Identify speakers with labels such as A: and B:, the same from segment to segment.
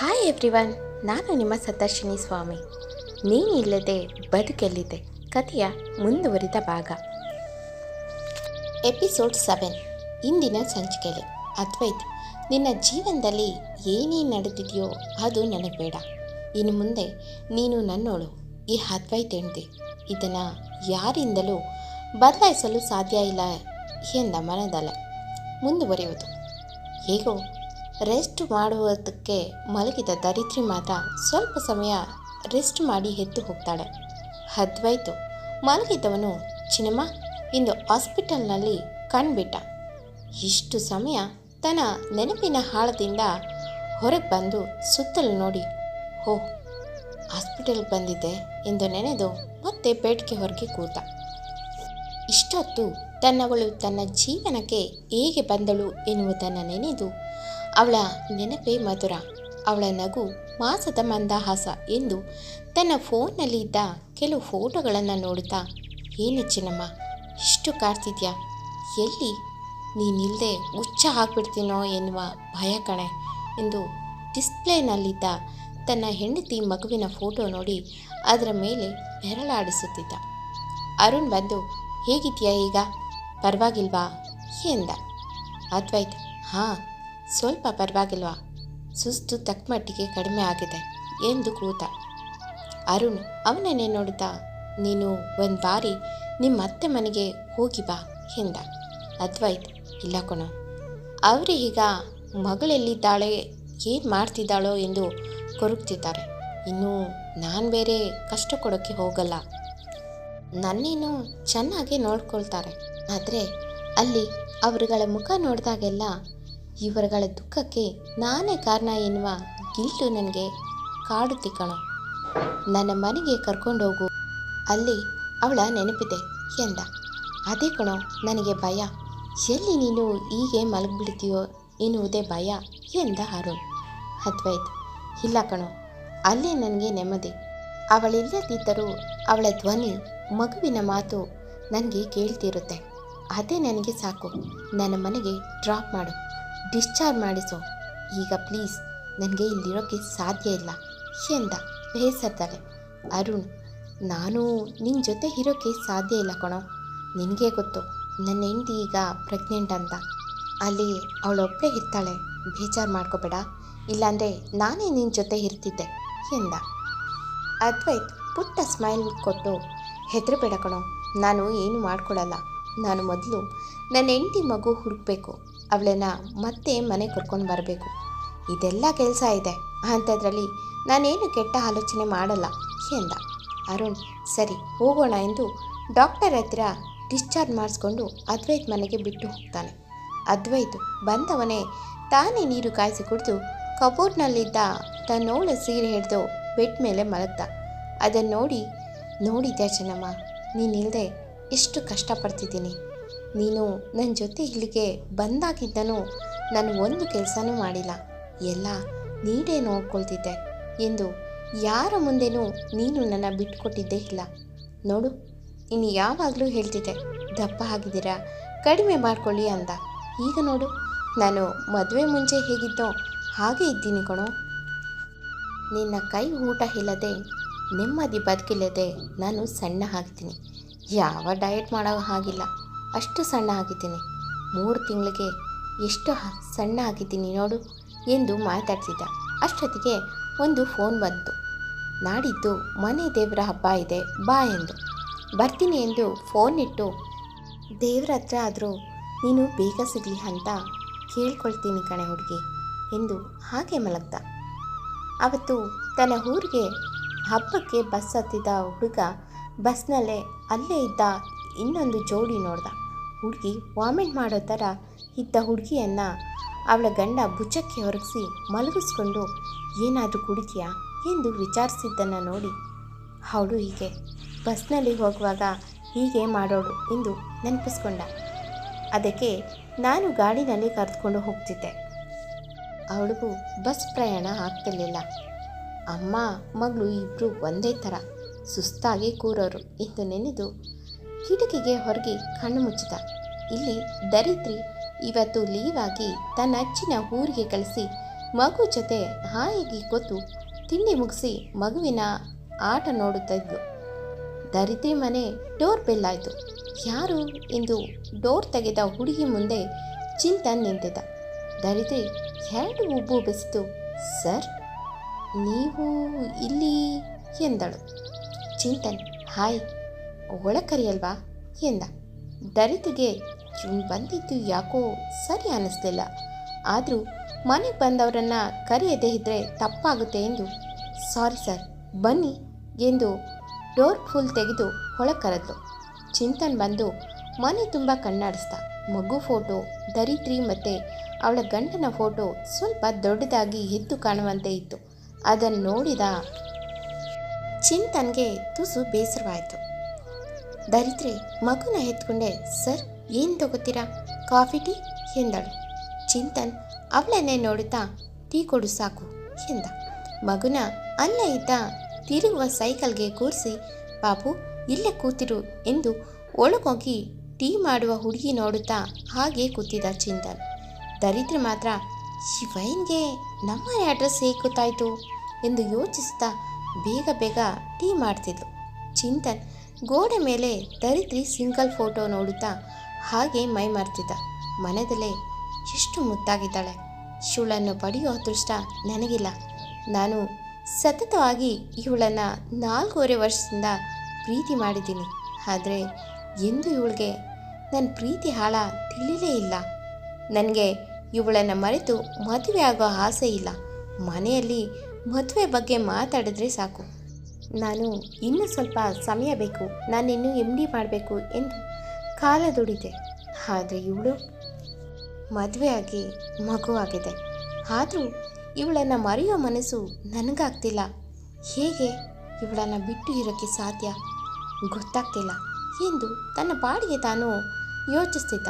A: Hi everyone ನಾನು ನಿಮ್ಮ ಸದರ್ಶಿನಿ ಸ್ವಾಮಿ. ನೀನಿಲ್ಲದೆ ಬದುಕೆಲ್ಲಿದೆ ಕಥೆಯ ಮುಂದುವರಿದ ಭಾಗ. ಎಪಿಸೋಡ್ ಸೆವೆನ್ ಇಂದಿನ ಸಂಚಿಕೆಯಲ್ಲಿ. ಅದ್ವೈತ್, ನಿನ್ನ ಜೀವನದಲ್ಲಿ ಏನೇನು ನಡೆದಿದೆಯೋ ಅದು ನನಗೆ ಬೇಡ. ಇನ್ನು ಮುಂದೆ ನೀನು ನನ್ನೋಳು. ಈ ಅದ್ವೈತ್ ಹೆಂಡ್ತಿ. ಇದನ್ನು ಯಾರಿಂದಲೂ ಬದಲಾಯಿಸಲು ಸಾಧ್ಯ ಇಲ್ಲ ಎಂದ ಮನದಲ್ಲ. ಮುಂದುವರಿಯುವುದು. ಹೇಗೋ ರೆಸ್ಟ್ ಮಾಡುವುದಕ್ಕೆ ಮಲಗಿದ ದರಿದ್ರಿ ಮಾತ ಸ್ವಲ್ಪ ಸಮಯ ರೆಸ್ಟ್ ಮಾಡಿ ಎದ್ದು ಹೋಗ್ತಾಳೆ. ಹದ್ವಾಯ್ತು ಮಲಗಿದ್ದವನು ಚಿನ್ನಮ್ಮ, ಇಂದು ಹಾಸ್ಪಿಟಲ್ನಲ್ಲಿ ಕಣ್ಬಿಟ್ಟ. ಇಷ್ಟು ಸಮಯ ತನ್ನ ನೆನಪಿನ ಹಾಳದಿಂದ ಹೊರಗೆ ಬಂದು ಸುತ್ತಲು ನೋಡಿ ಹೋ ಹಾಸ್ಪಿಟಲ್ಗೆ ಬಂದಿದ್ದೆ ಎಂದು ನೆನೆದು ಮತ್ತೆ ಬೇಡಿಕೆ ಹೊರಗೆ ಕೂತ. ಇಷ್ಟೊತ್ತು ತನ್ನವಳು ತನ್ನ ಜೀವನಕ್ಕೆ ಹೇಗೆ ಬಂದಳು ಎನ್ನುವುದನ್ನು ನೆನೆದು ಅವಳ ನೆನಪೇ ಮಧುರ. ಅವಳ ನಗು ಮಾಸದ ಮಂದಹಾಸ ಎಂದು ತನ್ನ ಫೋನ್ನಲ್ಲಿದ್ದ ಕೆಲವು ಫೋಟೋಗಳನ್ನು ನೋಡುತ್ತಾ, ಏನು ಚಿನ್ನಮ್ಮ, ಇಷ್ಟು ಕಾಡ್ತಿದ್ಯಾ? ಎಲ್ಲಿ? ನೀನಿಲ್ಲದೆ ಹುಚ್ಚ ಹಾಕ್ಬಿಡ್ತೀನೋ ಎನ್ನುವ ಭಯ ಕಣೆ ಎಂದು ಡಿಸ್ಪ್ಲೇನಲ್ಲಿದ್ದ ತನ್ನ ಹೆಂಡತಿ ಮಗುವಿನ ಫೋಟೋ ನೋಡಿ ಅದರ ಮೇಲೆ ಬೆರಳಾಡಿಸುತ್ತಿದ್ದ. ಅರುಣ್ ಬಂದು, ಹೇಗಿದ್ಯಾ ಈಗ? ಪರವಾಗಿಲ್ವಾ? ಎಂದ ಅದ್ವೈತ್ ಹಾಂ ಸ್ವಲ್ಪ ಪರವಾಗಿಲ್ವಾ? ಸುಸ್ತು ತಕ್ಕಮಟ್ಟಿಗೆ ಕಡಿಮೆ ಆಗಿದೆ ಎಂದು ಕೂತ. ಅರುಣ್ ಅವನನ್ನೇ ನೋಡುತ್ತಾ? ನೀನು ಒಂದು ಬಾರಿ ನಿಮ್ಮ ಅತ್ತೆ ಮನೆಗೆ ಹೋಗಿ ಬಾ ಎಂದ. ಅದ್ವೈತ್, ಇಲ್ಲ ಕೊಣ. ಅವರು ಈಗ ಮಗಳೆಲ್ಲಿದ್ದಾಳೆ, ಏನು ಮಾಡ್ತಿದ್ದಾಳೋ ಎಂದು ಕೊರಗ್ತಿದ್ದಾರೆ. ಇನ್ನು ನಾನು ಬೇರೆ ಕಷ್ಟ ಕೊಡೋಕ್ಕೆ ಹೋಗಲ್ಲ. ನನ್ನೇನು ಚೆನ್ನಾಗಿ ನೋಡ್ಕೊಳ್ತಾರೆ. ಆದರೆ ಅಲ್ಲಿ ಅವರುಗಳ ಮುಖ ನೋಡಿದಾಗೆಲ್ಲ ಇವರುಗಳ ದುಃಖಕ್ಕೆ ನಾನೇ ಕಾರಣ ಎನ್ನುವ ಗಿಲ್ಟು ನನಗೆ ಕಾಡುತ್ತೆ ನನ್ನ ಮನೆಗೆ ಕರ್ಕೊಂಡೋಗು ಅಲ್ಲಿ ಅವಳ ನೆನಪಿದೆ ಎಂದ. ಅದೇ ಕಣೋ, ನನಗೆ ಭಯ. ಎಲ್ಲಿ ನೀನು ಹೀಗೆ ಮಲಗಿಬಿಡ್ತೀಯೋ ಎನ್ನುವುದೇ ಭಯ ಎಂದ ಅರುಣ್. ಅದ್ವೈತ್, ಇಲ್ಲ ಕಣೋ, ಅಲ್ಲೇ ನನಗೆ ನೆಮ್ಮದಿ. ಅವಳಿಲ್ಲದಿದ್ದರೂ ಅವಳ ಧ್ವನಿ, ಮಗುವಿನ ಮಾತು ನನಗೆ ಕೇಳ್ತಿರುತ್ತೆ. ಅದೇ ನನಗೆ ಸಾಕು. ನನ್ನ ಮನೆಗೆ ಡ್ರಾಪ್ ಮಾಡು. ಡಿಸ್ಚಾರ್ಜ್ ಮಾಡಿಸು. ಈಗ ಪ್ಲೀಸ್, ನನಗೆ ಇಲ್ಲಿರೋಕ್ಕೆ ಸಾಧ್ಯ ಇಲ್ಲ. ಎಂದ ಬೇಸತ್ತಲೆ ಅರುಣ್, ನಾನು ನಿನ್ನ ಜೊತೆ ಇರೋಕ್ಕೆ ಸಾಧ್ಯ ಇಲ್ಲ ಕಣೋ. ನಿನಗೆ ಗೊತ್ತು, ನನ್ನ ಹೆಂಡತಿ ಈಗ ಪ್ರೆಗ್ನೆಂಟ್ ಅಂತ. ಅಲ್ಲಿ ಅವಳೊಬ್ಬಳೇ ಇರ್ತಾಳೆ. ಬೇಜಾರು ಮಾಡ್ಕೋಬೇಡ. ಇಲ್ಲಾಂದರೆ ನಾನೇ ನಿನ್ನ ಜೊತೆ ಇರ್ತಿದ್ದೆ. ಎಂದ ಅದ್ವೈತ್ ಪುಟ್ಟ ಸ್ಮೈಲ್ ಕೊಟ್ಟು ಹೆದರಬೇಡ ಕಣೋ. ನಾನು ಏನು ಮಾಡ್ಕೊಳ್ಳಲ್ಲ ನಾನು ಮೊದಲು ನನ್ನ ಹೆಂಡತಿ ಮಗು ಹುಡುಕ್ಬೇಕು. ಅವಳನ್ನು ಮತ್ತೆ ಮನೆ ಕರ್ಕೊಂಡು ಬರಬೇಕು. ಇದೆಲ್ಲ ಕೆಲಸ ಇದೆ. ಅಂಥದ್ರಲ್ಲಿ ನಾನೇನು ಕೆಟ್ಟ ಆಲೋಚನೆ ಮಾಡಲ್ಲ, ಎಂದ. ಅರುಣ್, ಸರಿ, ಹೋಗೋಣ ಎಂದು ಡಾಕ್ಟರ್ ಹತ್ತಿರ ಡಿಸ್ಚಾರ್ಜ್ ಮಾಡಿಸ್ಕೊಂಡು ಅದ್ವೈತ್ ಮನೆಗೆ ಬಿಟ್ಟು ಹೋಗ್ತಾನೆ. ಅದ್ವೈತ್ ಬಂದವನೇ ತಾನೇ ನೀರು ಕಾಯಿಸಿ ಕುಡಿದು ಕಬೋರ್ಡ್ನಲ್ಲಿದ್ದ ತನ್ನೋಳ ಸೀರೆ ಹಿಡಿದು ಬೆಡ್ ಮೇಲೆ ಮಲಗ್ದ. ಅದನ್ನು ನೋಡಿ, ನೋಡಿದ್ಯಾ ಚೆನ್ನಮ್ಮ ನೀನಿಲ್ಲದೆ ಎಷ್ಟು ಕಷ್ಟಪಡ್ತಿದ್ದೀನಿ. ನೀನು ನನ್ನ ಜೊತೆ ಇಲ್ಲಿಗೆ ಬಂದಾಗಿದ್ದನೂ ನಾನು ಒಂದು ಕೆಲಸನೂ ಮಾಡಿಲ್ಲ. ಎಲ್ಲ ನೀಡೇ ನೋಡ್ಕೊಳ್ತಿದ್ದೆ ಎಂದು ಯಾರ ಮುಂದೆನೂ ನೀನು ನನ್ನ ಬಿಟ್ಕೊಟ್ಟಿದ್ದೇ ಇಲ್ಲ. ನೋಡು, ಇನ್ನು ಯಾವಾಗಲೂ ಹೇಳ್ತಿದ್ದೆ, ದಪ್ಪ ಆಗಿದ್ದೀರಾ? ಕಡಿಮೆ ಮಾಡ್ಕೊಳ್ಳಿ ಅಂದ. ಈಗ ನೋಡು, ನಾನು ಮದುವೆ ಮುಂಚೆ ಹೇಗಿದ್ದೋ ಹಾಗೆ ಇದ್ದೀನಿ ಕಣೋ. ನಿನ್ನ ಕೈ ಊಟ ಇಲ್ಲದೆ, ನೆಮ್ಮದಿ ಬದುಕಿಲ್ಲದೆ ನಾನು ಸಣ್ಣ ಆಗ್ತೀನಿ ಯಾವ ಡಯಟ್ ಮಾಡೋ ಹಾಗಿಲ್ಲ. ಅಷ್ಟು ಸಣ್ಣ ಆಗಿದ್ದೀನಿ. ಮೂರು ತಿಂಗಳಿಗೆ ಎಷ್ಟು ಸಣ್ಣ ಆಗಿದ್ದೀನಿ ನೋಡು ಎಂದು ಮಾತಾಡ್ತಿದ್ದ. ಅಷ್ಟೊತ್ತಿಗೆ ಒಂದು ಫೋನ್ ಬಂತು. ನಾಡಿದ್ದು ಮನೆ ದೇವರ ಹಬ್ಬ ಇದೆ, ಬಾ ಎಂದು. ಬರ್ತೀನಿ ಎಂದು ಫೋನ್ ಇಟ್ಟು, ದೇವ್ರ ಹತ್ರ ಆದರೂ ನೀನು ಬೇಗ ಸಿಗಲಿ ಅಂತ ಕೇಳ್ಕೊಳ್ತೀನಿ ಕಣೆ ಹುಡುಗಿ ಎಂದು ಹಾಗೆ ಮಲಗ್ದ. ಅವತ್ತು ತನ್ನ ಊರಿಗೆ ಹಬ್ಬಕ್ಕೆ ಬಸ್ ಹತ್ತಿದ ಹುಡುಗ ಬಸ್ನಲ್ಲೇ ಅಲ್ಲೇ ಇದ್ದ ಇನ್ನೊಂದು ಜೋಡಿ ನೋಡ್ದ. ಹುಡುಗಿ ವಾಮಿಟ್ ಮಾಡೋ ಥರ ಇದ್ದ ಹುಡುಗಿಯನ್ನು ಅವಳ ಗಂಡ ಭುಜಕ್ಕೆ ಹೊರಗಿಸಿ ಮಲಗಿಸ್ಕೊಂಡು, ಏನಾದರೂ ಕುಡಿತೀಯಾ? ಎಂದು ವಿಚಾರಿಸಿದ್ದನ್ನು ನೋಡಿ. ಅವಳು ಹೀಗೆ. ಬಸ್ನಲ್ಲಿ ಹೋಗುವಾಗ ಹೀಗೆ ಮಾಡೋಳು ಎಂದು ನೆನಪಿಸ್ಕೊಂಡ. ಅದಕ್ಕೆ ನಾನು ಗಾಡಿನಲ್ಲಿ ಕರೆದುಕೊಂಡು ಹೋಗ್ತಿದ್ದೆ. ಅವಳಿಗೂ ಬಸ್ ಪ್ರಯಾಣ ಆಗ್ತಿರಲಿಲ್ಲ. ಅಮ್ಮ, ಮಗಳು ಇಬ್ಬರು ಒಂದೇ ಥರ ಸುಸ್ತಾಗಿ ಕೂರೋರು ಎಂದು ನೆನೆದು ಕಿಟಕಿಗೆ ಹೊರಗೆ ಕಣ್ಣು ಮುಚ್ಚಿದ. ಇಲ್ಲಿ ದರಿದ್ರಿ ಇವತ್ತು ಲೀವ್ ಆಗಿ ತನ್ನ ಅಚ್ಚಿನ ಊರಿಗೆ ಕಳಿಸಿ ಮಗು ಜೊತೆ ಹಾಯಿಗೆ ಕೂತು ತಿಂಡಿ ಮುಗಿಸಿ ಮಗುವಿನ ಆಟ ನೋಡುತ್ತಾ ಇದ್ಲು ದರಿದ್ರಿ ಮನೆ ಡೋರ್ ಬೆಲ್ ಆಯಿತು. ಯಾರು ಎಂದು ಡೋರ್ ತೆಗೆದ ಹುಡುಗಿ ಮುಂದೆ ಚಿಂತನ್ ನಿಂತಿದ್ದ. ದರಿದ್ರಿ ಎರಡು ಉಬ್ಬು ಬೆಸಿತು. ಸರ್, ನೀವು ಇಲ್ಲಿ ಎಂದಳು. ಚಿಂತನ್, ಹಾಯ್ ಒಳಕರಿಯಲ್ವಾ ಎಂದ. ದರಿತಿಗೆ ಇವನು ಬಂದಿದ್ದು ಯಾಕೋ ಸರಿ ಅನ್ನಿಸ್ಲಿಲ್ಲ ಆದರೂ ಮನೆಗೆ ಬಂದವರನ್ನ ಕರೆಯದೇ ಇದ್ದರೆ ತಪ್ಪಾಗುತ್ತೆ ಎಂದು. ಸಾರಿ ಸರ್, ಬನ್ನಿ ಎಂದು ಡೋರ್ ಫುಲ್ ತೆಗೆದು ಒಳ ಕರೆದ್ಲು. ಚಿಂತನ್ ಬಂದು ಮನೆ ತುಂಬ ಕಣ್ಣಾಡಿಸ್ದ. ಮಗು ಫೋಟೋ ದರಿತ್ರಿ ಮತ್ತು ಅವಳ ಗಂಡನ ಫೋಟೋ ಸ್ವಲ್ಪ ದೊಡ್ಡದಾಗಿ ಎದ್ದು ಕಾಣುವಂತೆ ಇತ್ತು. ಅದನ್ನು ನೋಡಿದ ಚಿಂತನ್ಗೆ ತುಸು ಬೇಸರವಾಯಿತು. ದರಿದ್ರಿ, ಮಗುನ ಎತ್ಕೊಂಡೆ, ಸರ್, ಏನು ತಗೋತೀರಾ? Coffee, tea? ಎಂದಳು. ಚಿಂತನ್, ಅವಳನ್ನೇ ನೋಡುತ್ತಾ? ಟೀ ಕೊಡು ಸಾಕು, ಎಂದ. ಮಗುನ ಅಲ್ಲೇ ಇದ್ದ ತಿರುಗುವ ಸೈಕಲ್ಗೆ ಕೂರಿಸಿ ಪಾಪು ಇಲ್ಲೇ ಕೂತಿರು ಎಂದು ಒಳಗೋಗಿ ಟೀ ಮಾಡುವ ಹುಡುಗಿ ನೋಡುತ್ತಾ ಹಾಗೆ ಕೂತಿದ್ದ ಚಿಂತನ್. ದರಿದ್ರೆ ಮಾತ್ರ ಈ ವೈನ್ಗೆ ನಮ್ಮನೆ ಅಡ್ರೆಸ್ ಹೇಗೆ ಗೊತ್ತಾಯಿತು? ಎಂದು ಯೋಚಿಸ್ತಾ ಬೇಗ ಬೇಗ ಟೀ ಮಾಡ್ತಿದ್ಲು. ಚಿಂತನ್ ಗೋಡೆ ಮೇಲೆ ದರಿದ್ರಿ ಸಿಂಗಲ್ ಫೋಟೋ ನೋಡುತ್ತಾ ಹಾಗೆ ಮೈ ಮರ್ತಿದ್ದ. ಮನದಲ್ಲೇ ಎಷ್ಟು ಮುತ್ತಾಗಿದ್ದಾಳೆ. ಶಿವಳನ್ನು ಪಡೆಯೋ ಅದೃಷ್ಟ ನನಗಿಲ್ಲ. ನಾನು ಸತತವಾಗಿ ಇವಳನ್ನು ನಾಲ್ಕೂವರೆ ವರ್ಷದಿಂದ ಪ್ರೀತಿ ಮಾಡಿದ್ದೀನಿ. ಆದರೆ ಎಂದು ಇವಳಿಗೆ ನನ್ನ ಪ್ರೀತಿ ಹಾಳ ತಿಳಿಯಲೇ ಇಲ್ಲ. ನನಗೆ ಇವಳನ್ನು ಮರೆತು ಮದುವೆ ಆಗೋ ಆಸೆ ಇಲ್ಲ. ಮನೆಯಲ್ಲಿ ಮದುವೆ ಬಗ್ಗೆ ಮಾತಾಡಿದ್ರೆ ಸಾಕು. ನಾನು ಇನ್ನೂ ಸ್ವಲ್ಪ ಸಮಯ ಬೇಕು. ನಾನು ಇನ್ನೂ ಎಂ ಡಿ ಮಾಡಬೇಕು ಎಂದು ಕಾಲ ದುಡಿದೆ. ಆದರೆ ಇವಳು ಮದುವೆಯಾಗಿ ಮಗುವಾಗಿದೆ ಆದರೂ ಇವಳನ್ನು ಮರೆಯೋ ಮನಸ್ಸು ನನಗಾಗ್ತಿಲ್ಲ. ಹೇಗೆ ಇವಳನ್ನು ಬಿಟ್ಟು ಇರೋಕ್ಕೆ ಸಾಧ್ಯ? ಗೊತ್ತಾಗ್ತಿಲ್ಲ ಎಂದು ತನ್ನ ಬಾಡಿಗೆ ತಾನು ಯೋಚಿಸ್ತಿದ್ದ.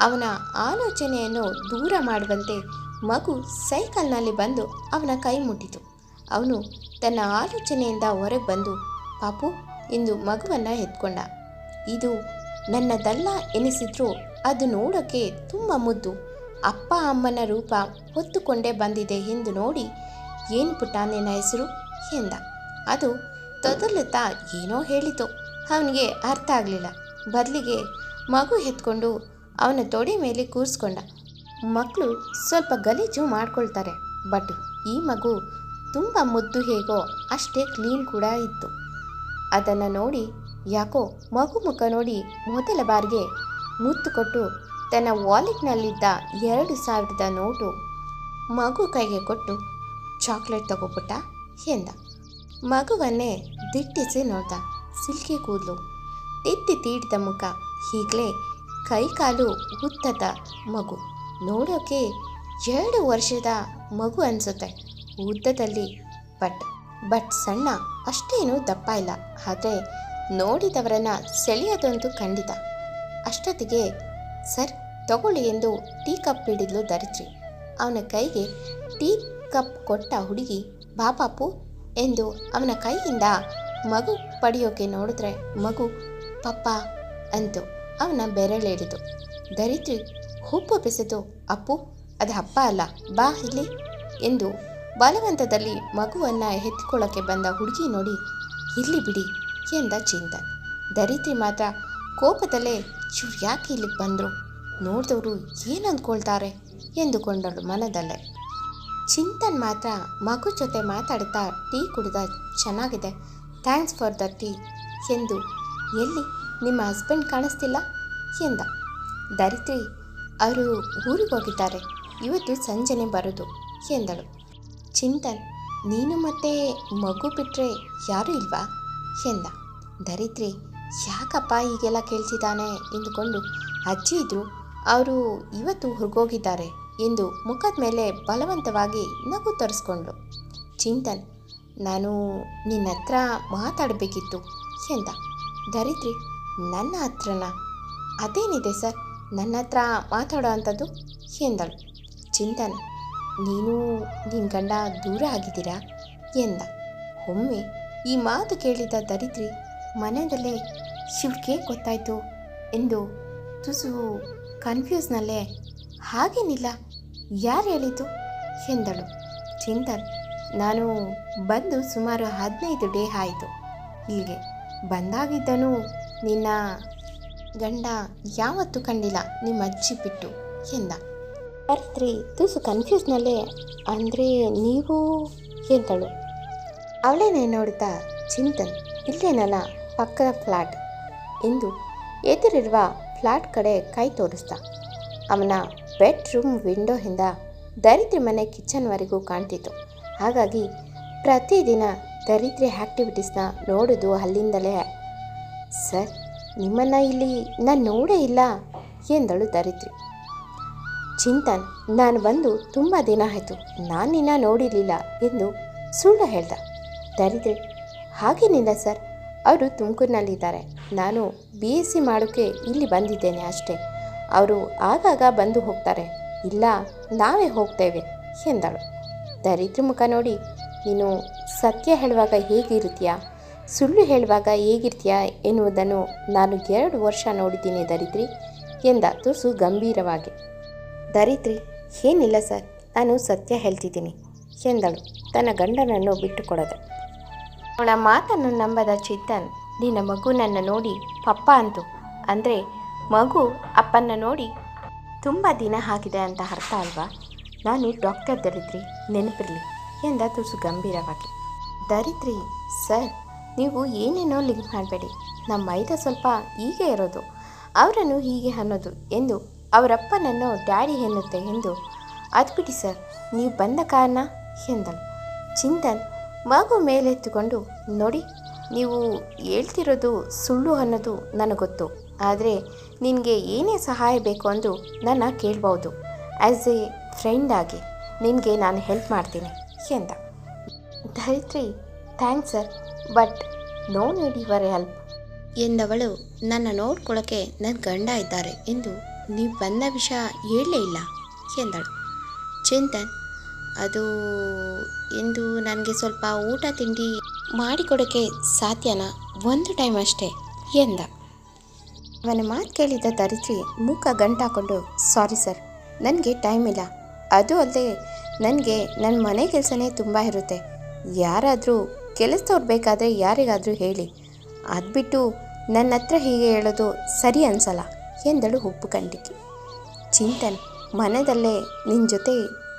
A: ಅವನ ಆಲೋಚನೆಯನ್ನು ದೂರ ಮಾಡುವಂತೆ ಮಗು ಸೈಕಲ್ನಲ್ಲಿ ಬಂದು ಅವನ ಕೈ ಮುಟ್ಟಿತು. ಅವನು ತನ್ನ ಆಲೋಚನೆಯಿಂದ ಹೊರಗೆ ಬಂದು, ಪಾಪು ಎಂದು ಮಗುವನ್ನು ಎತ್ಕೊಂಡ. ಇದು ನನ್ನದಲ್ಲ ಎನಿಸಿದ್ರು ಅದು ನೋಡೋಕ್ಕೆ ತುಂಬ ಮುದ್ದು. ಅಪ್ಪ ಅಮ್ಮನ ರೂಪ ಹೊತ್ತುಕೊಂಡೇ ಬಂದಿದೆ ಎಂದು ನೋಡಿ ಏನು ಪುಟ್ಟ ನಿನ್ನ ಹೆಸರು? ಎಂದ. ಅದು ತೊದಲುತ್ತಾ ಏನೋ ಹೇಳಿತು. ಅವನಿಗೆ ಅರ್ಥ ಆಗಲಿಲ್ಲ. ಬದಲಿಗೆ ಮಗು ಎತ್ಕೊಂಡು ಅವನ ತೊಡೆ ಮೇಲೆ ಕೂರಿಸ್ಕೊಂಡ. ಮಕ್ಕಳು ಸ್ವಲ್ಪ ಗಲೀಜು ಮಾಡ್ಕೊಳ್ತಾರೆ, ಬಟ್ ಈ ಮಗು ತುಂಬ ಮುದ್ದು ಹೇಗೋ ಅಷ್ಟೇ ಕ್ಲೀನ್ ಕೂಡ ಇತ್ತು. ಅದನ್ನು ನೋಡಿ ಯಾಕೋ ಮಗು ಮುಖ ನೋಡಿ ಮೊದಲ ಬಾರಿಗೆ ಮುತ್ತು ಕೊಟ್ಟು ತನ್ನ ವಾಲೆಟ್ನಲ್ಲಿದ್ದ ಎರಡು ಸಾವಿರದ ನೋಟು ಮಗು ಕೈಗೆ ಕೊಟ್ಟು, ಚಾಕ್ಲೇಟ್ ತಗೋಬಿಟ್ಟ ಎಂದ. ಮಗುವನ್ನೇ ದಿಟ್ಟಿಸಿ ನೋಡ್ದ ಸಿಲ್ಕಿ ಕೂದಲು. ತಿತ್ತಿ ತೀಡಿದ ಮುಖ ಹೀಗಲೇ ಕೈಕಾಲು ಹುತ್ತದ ಮಗು. ನೋಡೋಕೆ ಎರಡು ವರ್ಷದ ಮಗು ಅನಿಸುತ್ತೆ. ಉದ್ದದಲ್ಲಿ. ಬಟ್ ಬಟ್ ಸಣ್ಣ ಅಷ್ಟೇನು ದಪ್ಪ ಇಲ್ಲ. ಆದರೆ ನೋಡಿದವರನ್ನ ಸೆಳೆಯೋದಂತೂ ಖಂಡಿತ. ಅಷ್ಟೊತ್ತಿಗೆ, ಸರ್, ತಗೊಳ್ಳಿ ಎಂದು ಟೀ ಕಪ್ ಹಿಡಿದ್ಲು ದರಿದ್ರಿ. ಅವನ ಕೈಗೆ ಟೀ ಕಪ್ ಕೊಟ್ಟ ಹುಡುಗಿ ಬಾಪಾಪು ಎಂದು ಅವನ ಕೈಯಿಂದ ಮಗು ಪಡೆಯೋಕೆ ನೋಡಿದ್ರೆ ಮಗು, ಪಪ್ಪ ಅಂತು ಅವನ ಬೆರಳೇಳಿದು. ಧರಿತ್ರಿ ಹುಪ್ಪು ಬೆಸೆದು, ಅಪ್ಪು, ಅದು ಅಪ್ಪ ಅಲ್ಲ, ಬಾ ಇಲ್ಲಿ ಎಂದು ಬಲವಂತದಲ್ಲಿ ಮಗುವನ್ನು ಎತ್ತಿಕೊಳ್ಳೋಕ್ಕೆ ಬಂದ ಹುಡುಗಿ ನೋಡಿ, ಇಲ್ಲಿ ಬಿಡಿ ಎಂದ ಚಿಂತನ್. ದರಿತ್ರಿ ಮಾತ್ರ ಕೋಪದಲ್ಲೇ ಇವ್ರು ಯಾಕೆ ಇಲ್ಲಿಗೆ ಬಂದರು? ನೋಡಿದವರು ಏನು ಅಂದ್ಕೊಳ್ತಾರೆ? ಎಂದುಕೊಂಡಳು ಮನದಲ್ಲೇ. ಚಿಂತನ್ ಮಾತ್ರ ಮಗು ಜೊತೆ ಮಾತಾಡ್ತಾ ಟೀ ಕುಡಿದ ಚೆನ್ನಾಗಿದೆ, ಥ್ಯಾಂಕ್ಸ್ ಫಾರ್ ದ ಟೀ ಎಂದು, ಎಲ್ಲಿ? ನಿಮ್ಮ ಹಸ್ಬೆಂಡ್ ಕಾಣಿಸ್ತಿಲ್ಲ? ಎಂದ. ದರಿತ್ರಿ ಅವರು ಊರಿಗೆ ಹೋಗಿದ್ದಾರೆ, ಇವತ್ತು ಸಂಜೆನೆ ಬರೋದು, ಎಂದಳು. ಚಿಂತನ್, ನೀನು ಮತ್ತೆ ಮಗು ಬಿಟ್ಟರೆ ಯಾರೂ ಇಲ್ವಾ? ಎಂದ. ಧರಿತ್ರಿ ಯಾಕಪ್ಪ ಹೀಗೆಲ್ಲ ಕೇಳ್ತಿದ್ದಾನೆ ಎಂದುಕೊಂಡು ಅಜ್ಜಿ ಇದ್ರು. ಅವರು ಇವತ್ತು ಹೊರಗೋಗಿದ್ದಾರೆ ಎಂದು ಮುಖದ ಮೇಲೆ ಬಲವಂತವಾಗಿ ನಗು ತರಿಸ್ಕೊಂಡ್ರು. ಚಿಂತನ್, ನಾನು ನಿನ್ನ ಹತ್ರ ಮಾತಾಡಬೇಕಿತ್ತು ಎಂದ. ಧರಿತ್ರಿ ನನ್ನ ಹತ್ರನ? ಅದೇನಿದೆ ಸರ್? ನನ್ನ ಹತ್ರ ಮಾತಾಡೋ ಅಂಥದ್ದು? ಎಂದಳು. ಚಿಂತನ್ ನೀನು ನಿನ್ನ ಗಂಡ ದೂರ ಆಗಿದ್ದೀರಾ? ಎಂದ. ಒಮ್ಮೆ ಈ ಮಾತು ಕೇಳಿದ ದರಿದ್ರಿ ಮನೆಯಲ್ಲೇ ಶಿವ್ಗೆ ಗೊತ್ತಾಯ್ತು ಎಂದು ತುಸು ಕನ್ಫ್ಯೂಸ್ನಲ್ಲೇ ಹಾಗೇನಿಲ್ಲ, ಯಾರು ಹೇಳಿದ್ದು? ಎಂದಳು. ಚಿಂತನ್, ನಾನು ಬಂದು ಸುಮಾರು ಹದಿನೈದು ಡೇ ಆಯಿತು. ಇಲ್ಲಿಗೆ ಬಂದಾಗಿದ್ದನು ನಿನ್ನ ಗಂಡ ಯಾವತ್ತೂ ಕಂಡಿಲ್ಲ, ನಿಮ್ಮ ಅಜ್ಜಿ ಬಿಟ್ಟು, ಎಂದ. ಬರ್ತ್ರಿ. ತುಸು ಕನ್ಫ್ಯೂಸ್ನಲ್ಲೇ ಅಂದರೆ ನೀವು ಎಂತಳು ಅವಳೇನೆ ನೋಡ್ತಾ ಚಿಂತನ್, ಇಲ್ಲೇನಲ್ಲ ಪಕ್ಕದ ಫ್ಲಾಟ್ ಎಂದು ಎದುರಿರುವ ಫ್ಲಾಟ್ ಕಡೆ ಕೈ ತೋರಿಸ್ದ ಅವನ ಬೆಡ್ರೂಮ್ ವಿಂಡೋಯಿಂದ ದರಿದ್ರಿ ಮನೆ ಕಿಚನ್ವರೆಗೂ ಕಾಣ್ತಿತ್ತು. ಹಾಗಾಗಿ ಪ್ರತಿದಿನ ದರಿದ್ರಿ ಆ್ಯಕ್ಟಿವಿಟೀಸ್ನ ನೋಡೋದು ಅಲ್ಲಿಂದಲೇ. ಸರ್, ನಿಮ್ಮನ್ನು ಇಲ್ಲಿ ನಾನು ನೋಡೇ ಇಲ್ಲ, ಎಂದಳು ದರಿದ್ರಿ. ಚಿಂತನ್, ನಾನು ಬಂದು ತುಂಬ ದಿನ ಆಯಿತು, ನಾನು ನಿನ್ನ ನೋಡಿರಲಿಲ್ಲ ಎಂದು ಸುಳ್ಳು ಹೇಳ್ದ. ದರಿದ್ರಿ, ಹಾಗೇನಿಲ್ಲ ಸರ್, ಅವರು ತುಮಕೂರಿನಲ್ಲಿದ್ದಾರೆ. ನಾನು ಬಿ ಎಸ್ ಸಿ ಮಾಡೋಕ್ಕೆ ಇಲ್ಲಿ ಬಂದಿದ್ದೇನೆ ಅಷ್ಟೇ. ಅವರು ಆಗಾಗ ಬಂದು ಹೋಗ್ತಾರೆ. ಇಲ್ಲ, ನಾವೇ ಹೋಗ್ತೇವೆ, ಎಂದಳು. ದರಿದ್ರ ಮುಖ ನೋಡಿ, ನೀನು ಸತ್ಯ ಹೇಳುವಾಗ ಹೇಗಿರ್ತೀಯಾ? ಸುಳ್ಳು ಹೇಳುವಾಗ ಹೇಗಿರ್ತೀಯಾ ಎನ್ನುವುದನ್ನು ನಾನು ಎರಡು ವರ್ಷ ನೋಡಿದ್ದೀನಿ ದರಿದ್ರಿ, ಎಂದ ತುಸು ಗಂಭೀರವಾಗಿ. ದರಿದ್ರಿ, ಏನಿಲ್ಲ ಸರ್. ನಾನು ಸತ್ಯ ಹೇಳ್ತಿದ್ದೀನಿ. ಎಂದಳು. ತನ್ನ ಗಂಡನನ್ನು ಬಿಟ್ಟುಕೊಡದೆ. ಅವಳ ಮಾತನ್ನು ನಂಬದ ಚಿತ್ತನ್, ನಿನ್ನ ಮಗು ನನ್ನ ನೋಡಿ ಪಪ್ಪ ಅಂತು. ಅಂದರೆ, ಮಗು ಅಪ್ಪನ್ನ ನೋಡಿ ತುಂಬ ದಿನ ಆಗಿದೆ ಅಂತ ಅರ್ಥ ಅಲ್ವಾ? ನಾನು ಡಾಕ್ಟರ್ ದರಿದ್ರಿ, ನೆನಪಿರಲಿ ಎಂದ ತುಸು ಗಂಭೀರವಾಗಿ. ದರಿದ್ರಿ, ಸರ್, ನೀವು ಏನೇನೋ ಲಿಂಕ್ ಮಾಡಬೇಡಿ. ನಮ್ಮ ಮೈದ ಸ್ವಲ್ಪ ಹೀಗೆ ಇರೋದು. ಅವರನ್ನು ಹೀಗೆ ಅನ್ನೋದು ಎಂದು ಅವರಪ್ಪನನ್ನು ಡ್ಯಾಡಿ ಎನ್ನುತ್ತೆ ಎಂದು, ಅದು ಬಿಡಿ ಸರ್, ನೀವು ಬಂದ ಕಾರಣ, ಎಂದಳು. ಚಿಂತನ್ ಮಗು ಮೇಲೆತ್ತುಕೊಂಡು, ನೋಡಿ, ನೀವು ಹೇಳ್ತಿರೋದು ಸುಳ್ಳು ಅನ್ನೋದು ನನಗೆ ಗೊತ್ತು. ಆದರೆ ನಿನಗೆ ಏನೇ ಸಹಾಯ ಬೇಕು ಅಂದು ನನ್ನ ಕೇಳ್ಬೋದು. ಆ್ಯಸ್ ಎ ಫ್ರೆಂಡ್ ಆಗಿ ನಿನಗೆ ನಾನು ಹೆಲ್ಪ್ ಮಾಡ್ತೀನಿ, ಎಂದ. Dharitri thanks sir, but no need your help, ಎಂದವಳು. ನನ್ನ ನೋಡ್ಕೊಳ್ಳೋಕ್ಕೆ ನನ್ನ ಗಂಡ ಇದ್ದಾರೆ, ಎಂದು ನೀವು ಬಂದ ವಿಷಯ ಹೇಳಲೇ ಇಲ್ಲ, ಎಂದಳು. ಚಿಂತನ್, ಅದು ಎಂದು ನನಗೆ ಸ್ವಲ್ಪ ಊಟ ತಿಂಡಿ ಮಾಡಿಕೊಡೋಕ್ಕೆ ಸಾಧ್ಯನಾ? ಒಂದು ಟೈಮ್ ಅಷ್ಟೇ, ಎಂದ. ಅವನ ಮಾತು ಕೇಳಿದ ಧರಿತ್ರಿ ಮೂಕ ಗಂಟಾಕೊಂಡು, ಸಾರಿ ಸರ್, ನನಗೆ ಟೈಮ್ ಇಲ್ಲ. ಅದು ಅಲ್ಲದೆ ನನಗೆ ನನ್ನ ಮನೆ ಕೆಲಸನೇ ತುಂಬ ಇರುತ್ತೆ. ಯಾರಾದರೂ ಕೆಲಸದವ್ರು ಬೇಕಾದರೆ ಯಾರಿಗಾದರೂ ಹೇಳಿ. ಅದು ಬಿಟ್ಟು ನನ್ನ ಹತ್ರ ಹೀಗೆ ಹೇಳೋದು ಸರಿ ಅನ್ಸಲ್ಲ. ಎಂದಳು ಉಪ್ಪು ಕಂಡಿಕೆ ಚಿಂತನ್, ಮನದಲ್ಲೇ ನಿನ್ನ ಜೊತೆ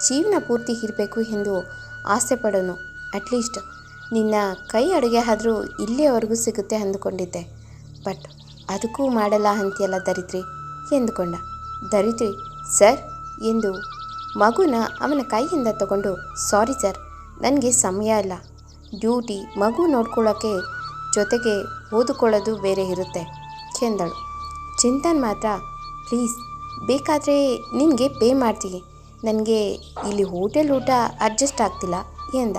A: ಜೀವನ ಪೂರ್ತಿ ಇರಬೇಕು ಎಂದು ಆಸೆ ಪಡೋನು ಅಟ್ಲೀಸ್ಟ್ ನಿನ್ನ ಕೈ ಅಡುಗೆ ಆದರೂ ಇಲ್ಲಿಯವರೆಗೂ ಸಿಗುತ್ತೆ ಅಂದುಕೊಂಡಿದ್ದೆ. ಬಟ್ ಅದಕ್ಕೂ ಮಾಡಲ್ಲ ಅಂತೀಯಲ್ಲ ದರಿದ್ರಿ? ಎಂದುಕೊಂಡ. ದರಿದ್ರಿ, ಸರ್, ಎಂದು ಮಗುನ ಅವನ ಕೈಯಿಂದ ತಗೊಂಡು, ಸಾರಿ, ಸರ್, ನನಗೆ ಸಮಯ ಇಲ್ಲ. ಡ್ಯೂಟಿ ಮಗು ನೋಡ್ಕೊಳ್ಳೋಕ್ಕೆ ಜೊತೆಗೆ ಓದಿಕೊಳ್ಳೋದು ಬೇರೆ ಇರುತ್ತೆ, ಎಂದಳು. ಚಿಂತನ್ ಮಾತ್ರ, ಪ್ಲೀಸ್, ಬೇಕಾದರೆ ನಿನಗೆ ಪೇ ಮಾಡ್ತೀನಿ. ನನಗೆ ಇಲ್ಲಿ ಹೋಟೆಲ್ ಊಟ ಅಡ್ಜಸ್ಟ್ ಆಗ್ತಿಲ್ಲ, ಎಂದ.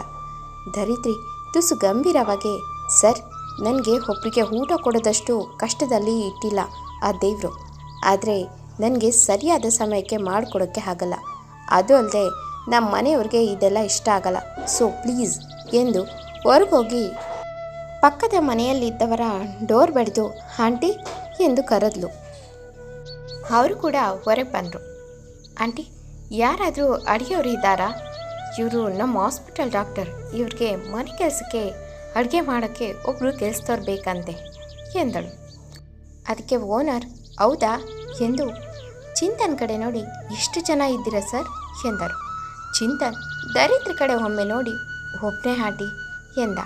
A: ಧರಿತ್ರಿ ತುಸು ಗಂಭೀರವಾಗಿ. ಸರ್, ನನಗೆ ಒಬ್ಬರಿಗೆ ಊಟ ಕೊಡೋದಷ್ಟು ಕಷ್ಟದಲ್ಲಿ ಇಟ್ಟಿಲ್ಲ ಆ ದೇವರು. ಆದರೆ ನನಗೆ ಸರಿಯಾದ ಸಮಯಕ್ಕೆ ಮಾಡಿಕೊಡೋಕ್ಕೆ ಆಗಲ್ಲ. ಅದು ಅಲ್ಲದೆ ನಮ್ಮ ಮನೆಯವ್ರಿಗೆ ಇದೆಲ್ಲ ಇಷ್ಟ ಆಗಲ್ಲ. ಸೊ, ಪ್ಲೀಸ್, ಎಂದು ಹೊರಗೋಗಿ ಪಕ್ಕದ ಮನೆಯಲ್ಲಿದ್ದವರ ಡೋರ್ ಬಡಿದು, ಆಂಟಿ ಎಂದು ಕರೆದ್ಲು. ಅವರು ಕೂಡ ಹೊರಗೆ ಬಂದರು. ಆಂಟಿ, ಯಾರಾದರೂ ಅಡುಗೆಯವರು ಇದ್ದಾರಾ? ಇವರು ನಮ್ಮ ಹಾಸ್ಪಿಟಲ್ ಡಾಕ್ಟರ್. ಇವ್ರಿಗೆ ಮನೆ ಕೆಲಸಕ್ಕೆ ಅಡುಗೆ ಮಾಡೋಕ್ಕೆ ಒಬ್ಬರು ಕೆಲಸದವ್ರು ಬೇಕಂತೆ, ಎಂದಳು. ಅದಕ್ಕೆ ಓನರ್, ಹೌದಾ? ಎಂದು ಚಿಂತನ್ ಕಡೆ ನೋಡಿ, ಎಷ್ಟು ಜನ ಇದ್ದೀರಾ ಸರ್? ಎಂದರು. ಚಿಂತನ್ ದರಿದ್ರ ಕಡೆ ಒಮ್ಮೆ ನೋಡಿ ಒಬ್ಬನೇ ಹಾಟಿ ಎಂದ.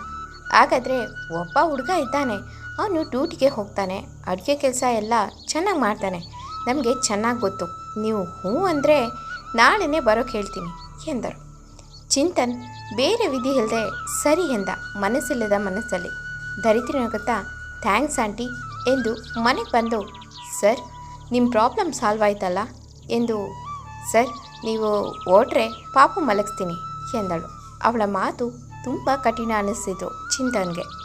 A: ಹಾಗಾದರೆ ಒಬ್ಬ ಹುಡುಗ ಇದ್ದಾನೆ. ಅವನು ಡ್ಯೂಟಿಗೆ ಹೋಗ್ತಾನೆ. ಅಡುಗೆ ಕೆಲಸ ಎಲ್ಲ ಚೆನ್ನಾಗಿ ಮಾಡ್ತಾನೆ. ನಮಗೆ ಚೆನ್ನಾಗಿ ಗೊತ್ತು. ನೀವು ಹ್ಞೂ ಅಂದರೆ ನಾಳೆನೇ ಬರೋಕೆ ಹೇಳ್ತೀನಿ ಎಂದರು. ಚಿಂತನ್, ಬೇರೆ ವಿಧಿ ಇಲ್ಲದೆ ಸರಿ ಎಂದ ಮನಸ್ಸಿಲ್ಲದ ಮನಸ್ಸಲ್ಲಿ. ನಗುತ್ತಾ, ಥ್ಯಾಂಕ್ಸ್ ಆಂಟಿ ಎಂದು ಮನೆಗೆ ಬಂದು, ಸರ್ ನಿಮ್ಮ ಪ್ರಾಬ್ಲಮ್ ಸಾಲ್ವ್ ಆಯ್ತಲ್ಲ? ಎಂದು, ಸರ್, ನೀವು ಓಡ್ರೆ ಪಾಪು ಮಲಗಿಸ್ತೀನಿ ಎಂದಳು. ಅವಳ ಮಾತು ತುಂಬ ಕಠಿಣ ಅನ್ನಿಸ್ತಿತ್ತು ಚಿಂತನ್ಗೆ.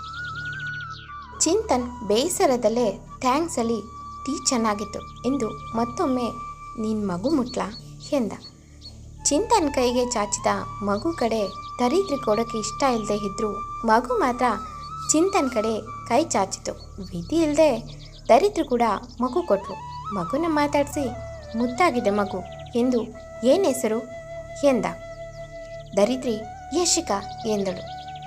A: ಚಿಂತನ್ ಬೇಸರದಲ್ಲೇ ಥ್ಯಾಂಕ್ಸಲ್ಲಿ ಟೀ ಚೆನ್ನಾಗಿತ್ತು ಎಂದು ಮತ್ತೊಮ್ಮೆ ನಿನ್ನ ಮಗು ಮುಟ್ಲ ಎಂದ. ಚಿಂತನ್ ಕೈಗೆ ಚಾಚಿದ ಮಗು ಕಡೆ ದರಿದ್ರಿ ಕೊಡೋಕ್ಕೆ ಇಷ್ಟ ಇಲ್ಲದೆ ಇದ್ದರೂ ಮಗು ಮಾತ್ರ ಚಿಂತನ್ ಕಡೆ ಕೈ ಚಾಚಿತು. ವಿಧಿ ಇಲ್ಲದೆ ದರಿದ್ರು ಕೂಡ ಮಗು ಕೊಟ್ಟರು ಮಗುನ ಮಾತಾಡಿಸಿ ಮುದ್ದಾಗಿದೆ ಮಗು ಎಂದು ಏನು ಹೆಸರು ಎಂದ. ದರಿದ್ರಿ ಯಶಿಕಾ ಎಂದಳು.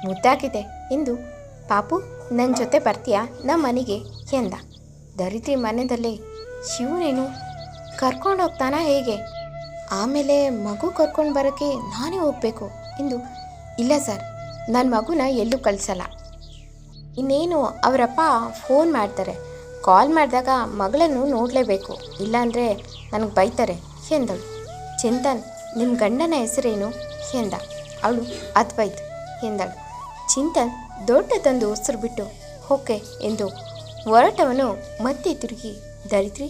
A: ಮುದ್ದಾಗಿದೆ ಎಂದು ಪಾಪು ನನ್ನ ಜೊತೆ ಬರ್ತೀಯಾ? ನಮ್ಮ ಮನೆಗೆ ಎಂದ. ದರಿದ್ರಿ ಮನೆಯಲ್ಲೇ ಶಿವನೇನು, ಕರ್ಕೊಂಡು ಹೋಗ್ತಾನಾ ಹೇಗೆ? ಆಮೇಲೆ ಮಗು ಕರ್ಕೊಂಡು ಬರೋಕ್ಕೆ ನಾನೇ ಹೋಗಬೇಕು ಎಂದು, ಇಲ್ಲ ಸರ್ ನನ್ನ ಮಗುನ ಎಲ್ಲೂ ಕಳಿಸಲ್ಲ. ಇನ್ನೇನು, ಅವರಪ್ಪ ಫೋನ್ ಮಾಡ್ತಾರೆ. ಕಾಲ್ ಮಾಡಿದಾಗ ಮಗಳನ್ನು ನೋಡಲೇಬೇಕು. ಇಲ್ಲಾಂದರೆ ನನಗೆ ಬೈತಾರೆ ಎಂದಳು. ಚಿಂತನ್ ನಿಮ್ಮ ಗಂಡನ ಹೆಸರೇನು? ಎಂದ. ಅವಳು ಅದ್ವೈತ್ ಎಂದಳು. ಚಿಂತನ್ ದೊಡ್ಡದೊಂದು ಉಸಿರು ಬಿಟ್ಟು ಓಕೆ ಎಂದು ಹೊರಟವನು ಮತ್ತೆ ತಿರುಗಿ, ದರಿದ್ರಿ,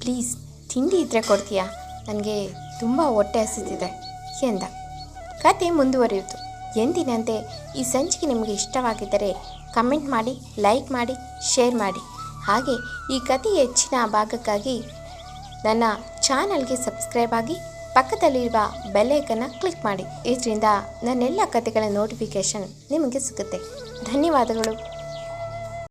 A: ಪ್ಲೀಸ್ ತಿಂಡಿ ಇದ್ದರೆ ಕೊಡ್ತೀಯಾ? ನನಗೆ ತುಂಬ ಹೊಟ್ಟೆ ಹಸಿತಿದೆ ಎಂದ. ಕತೆ ಮುಂದುವರಿಯಿತು. ಎಂದಿನಂತೆ ಈ ಸಂಚಿಕೆ ನಿಮಗೆ ಇಷ್ಟವಾಗಿದ್ದರೆ ಕಮೆಂಟ್ ಮಾಡಿ, ಲೈಕ್ ಮಾಡಿ, ಶೇರ್ ಮಾಡಿ. ಹಾಗೆ ಈ ಕಥೆಯ ಹೆಚ್ಚಿನ ಭಾಗಕ್ಕಾಗಿ ನನ್ನ ಚಾನಲ್ಗೆ ಸಬ್ಸ್ಕ್ರೈಬ್ ಆಗಿ ಪಕ್ಕದಲ್ಲಿರುವ ಬೆಲ್ಲೈಕನ್ನು ಕ್ಲಿಕ್ ಮಾಡಿ. ಇದರಿಂದ ನನ್ನೆಲ್ಲ ಕಥೆಗಳ ನೋಟಿಫಿಕೇಷನ್ ನಿಮಗೆ ಸಿಗುತ್ತೆ. ಧನ್ಯವಾದಗಳು.